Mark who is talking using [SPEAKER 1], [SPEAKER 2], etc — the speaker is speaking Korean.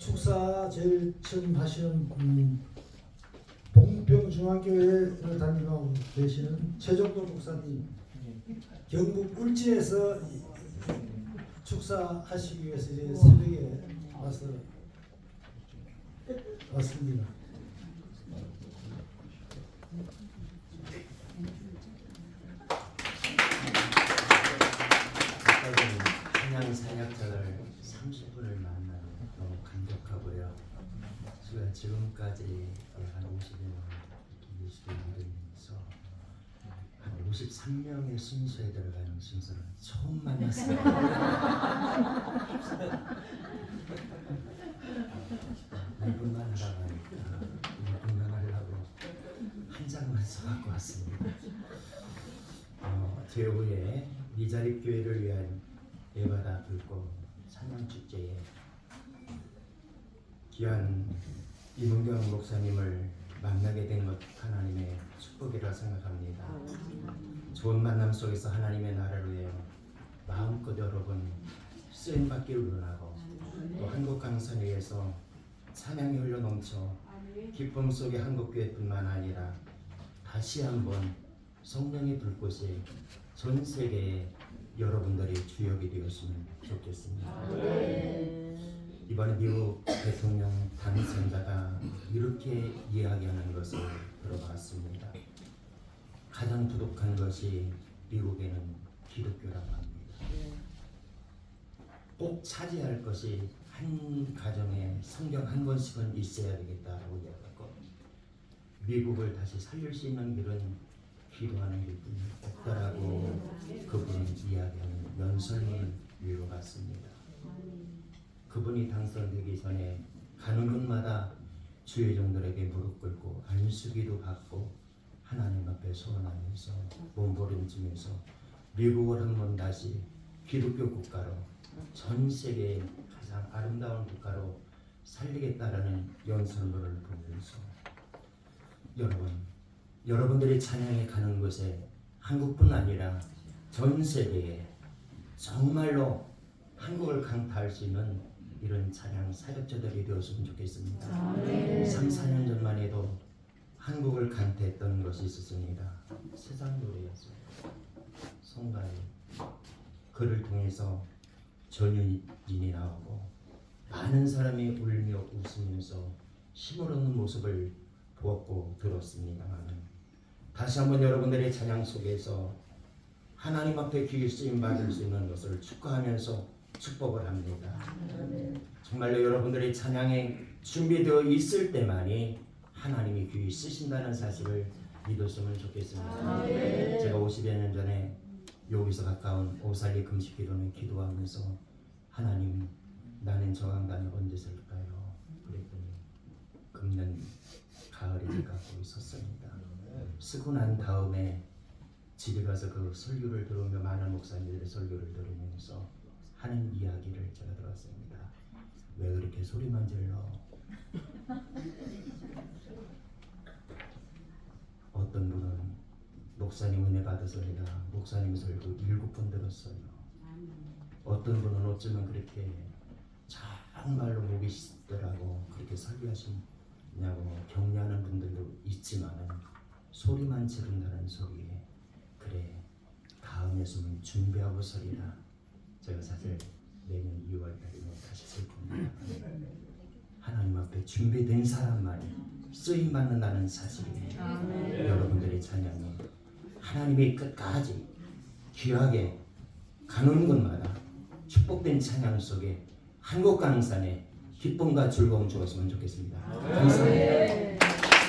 [SPEAKER 1] 축사 제일 처음 하시는 음, 봉평중앙교회를 다니고 계시는 최종도 목사님 경북 울진에서 축사하시기 위해서 이제 새벽에 와서 왔습니다.
[SPEAKER 2] 찬양 사역자를 30분을 만나는 너무 감격하고요. 제가 지금까지 한 50여 년 예수를 믿으면서 한 53명의 순서에 들어가는 순서를 처음 만났습니다. 이분만 하라고 하니까 이분만 하려고 한 장만 써갖고 왔습니다. 어, 제5회 미자립 교회를 위한 예바다 불꽃 찬양 축제에 귀한 이문경 목사님을 만나게 된 것 하나님의 축복이라 생각합니다. 좋은 만남 속에서 하나님의 나라를 위해 마음껏 여러분 쓰임 받기를 원하고 또 한국 강산에 의해서 찬양이 흘러 넘쳐 기쁨 속의 한국교회뿐만 아니라 다시 한번 성령의 불꽃이 전 세계에 여러분들이 주역이 되었으면 좋겠습니다. 이번에 미국 대통령 당선자가 이렇게 이야기하는 것을 들어봤습니다. 가장 부족한 것이 미국에는 기독교라고 합니다. 꼭 차지할 것이 한 가정에 성경 한 권씩은 있어야 되겠다라고 이야기했고 미국을 다시 살릴 수 있는 길은 기도하는 길뿐이 없다라고 그분은 이야기하는 연설문을 읽어봤습니다. 그분이 당선되기 전에 가는 곳마다 주의 종들에게 무릎 꿇고 안수기도 받고 하나님 앞에 소원하면서 몸부림치면서 미국을 한 번 다시 기독교 국가로 전 세계의 가장 아름다운 국가로 살리겠다라는 연설문을 보면서 여러분 여러분들이 찬양에 가는 곳에 한국뿐 아니라 전 세계에 정말로 한국을 강타할 수 있는 이런 찬양 사역자들이 되었으면 좋겠습니다. 3, 4년 전만 해도 한국을 강타했던 것이 있었습니다. 세상 노래였어요. 송가인 그를 통해서 전윤인이 나오고 많은 사람이 울며 웃으면서 힘을 얻는 모습을 보았고 들었습니다만 다시 한번 여러분들의 찬양 속에서 하나님 앞에 귀 쓰임 받을 수 있는 것을 축하하면서 축복을 합니다. 정말로 여러분들의 찬양에 준비되어 있을 때만이 하나님이 귀 쓰신다는 사실을 믿었으면 좋겠습니다. 제가 50여 년 전에 여기서 가까운 오살리 금식기도는 기도하면서 하나님 나는 저강단에 언제 설까요? 그랬더니 금년 가을에 제가 거기 섰습니다. 쓰고 난 다음에 집에 가서 그 설교를 들으며 많은 목사님들의 설교를 들으면서 하는 이야기를 제가 들었습니다. 왜 그렇게 소리만 질러? 어떤 분은 목사님 은혜 내가 목사님 설교 일곱 번 들었어요. 어떤 분은 어쩌면 그렇게 정말로 목이 쉽더라고 그렇게 설교하시냐고 격려하는 분들도 있지만은 소리만 지른다는 소리에 그래 다음에 숨은 준비하고 서리라 제가 사실 내년 2월달이면 다시 쓸 겁니다. 하나님 앞에 준비된 사람만이 쓰임 받는다는 사실입니다 여러분들의 찬양이 하나님이 끝까지 귀하게 가는 곳마다 축복된 찬양 속에 한국 강산에 기쁨과 즐거움 주었으면 좋겠습니다. 감사합니다